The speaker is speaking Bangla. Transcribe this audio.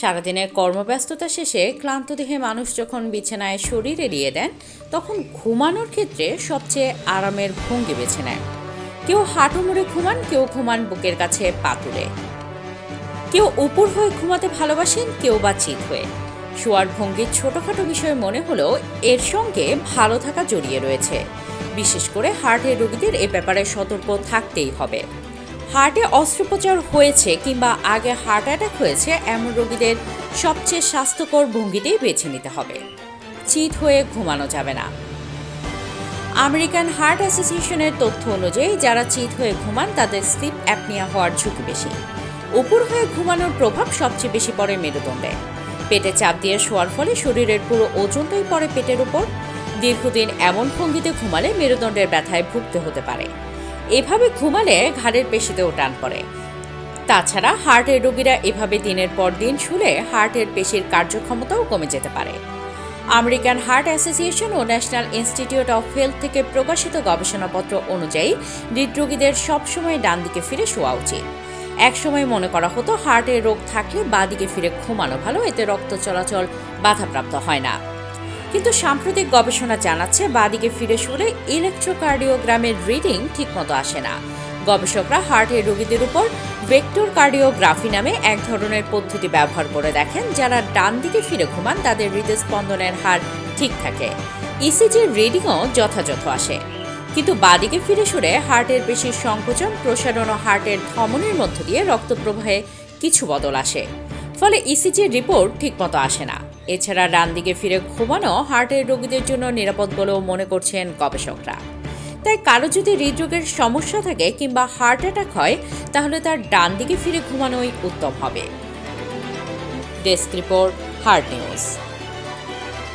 সারাদিনের কর্মব্যস্ততা শেষে ক্লান্ত দেহে মানুষ যখন বিছানায় শরীর এড়িয়ে দেন, তখন ঘুমানোর ক্ষেত্রে সবচেয়ে আরামের ভঙ্গি বেছে নেয় কেউ হাঁটু মুড়ে ঘুমান, কেউ ঘুমান বুকের কাছে পাতুলে কেউ উপর হয়ে ঘুমাতে ভালোবাসেন, কেউ বা চিত হয়ে। শোয়ার ভঙ্গির ছোটখাটো বিষয় মনে হলেও এর সঙ্গে ভালো থাকা জড়িয়ে রয়েছে। বিশেষ করে হার্টের রোগীদের এ ব্যাপারে সতর্ক থাকতেই হবে। হার্টে অস্ত্রোপচার হয়েছে কিংবা আগে হার্ট অ্যাটাক হয়েছে, এমন রোগীদের সবচেয়ে স্বাস্থ্যকর ভঙ্গিতেই বেছে নিতে হবে। চিত হয়ে ঘুমানো যাবে না। আমেরিকান হার্ট অ্যাসোসিয়েশনের তথ্য অনুযায়ী, যারা চিত হয়ে ঘুমান, তাদের স্লিপ অ্যাপনিয়া হওয়ার ঝুঁকি বেশি। উপর হয়ে ঘুমানোর প্রভাব সবচেয়ে বেশি পড়ে মেরুদণ্ডে। পেটে চাপ দিয়ে শোয়ার ফলে শরীরের পুরো ওজনটাই পড়ে পেটের উপর। দীর্ঘদিন এমন ভঙ্গিতে ঘুমালে মেরুদণ্ডের ব্যথায় ভুগতে হতে পারে। এভাবে ঘুমালে ঘাড়ের পেশিতেও টান পড়ে। তাছাড়া হার্টের রোগীরা এভাবে দিনের পর দিন শুলে হার্টের পেশির কার্যক্ষমতাও কমে যেতে পারে। আমেরিকান হার্ট অ্যাসোসিয়েশন ও ন্যাশনাল ইনস্টিটিউট অফ হেলথ থেকে প্রকাশিত গবেষণাপত্র অনুযায়ী হৃদরোগীদের সবসময় ডান দিকে ফিরে শোয়া উচিত। একসময় মনে করা হতো হার্টের রোগ থাকলে বাঁ দিকে ফিরে ঘুমানো ভালো, এতে রক্ত চলাচল বাধাপ্রাপ্ত হয় না। কিন্তু সাম্প্রতিক গবেষণা জানাচ্ছে, বাদিকে ফিরে শুলে ইলেকট্রোকার্ডিওগ্রামের রিডিং ঠিকমতো আসে না। গবেষকরা হার্টের রোগীদের উপর ভেক্টর কার্ডিওগ্রাফি নামে এক ধরনের পদ্ধতি ব্যবহার করে দেখেন, যারা ডান দিকে ফিরে ঘুমান, তাদের হৃদস্পন্দনের হার ঠিক থাকে। ইসিজির রিডিংও যথাযথ আসে। কিন্তু বাদিকে ফিরে সরে হার্টের পেশির সংকোচন, প্রসারণ ও হার্টের ধমনির মধ্য দিয়ে রক্ত প্রবাহে কিছু বদল আসে। ফলে ইসিজির রিপোর্ট ঠিকমতো আসে না। এছাড়া ডান দিকে ফিরে ঘুমানো হার্টের রোগীদের জন্য নিরাপদ বলেও মনে করছেন গবেষকরা। তাই কারও যদি হৃদরোগের সমস্যা থাকে কিংবা হার্ট অ্যাটাক হয়, তাহলে তার ডান দিকে ফিরে ঘুমানোই উত্তম হবে। Desk report, heart news.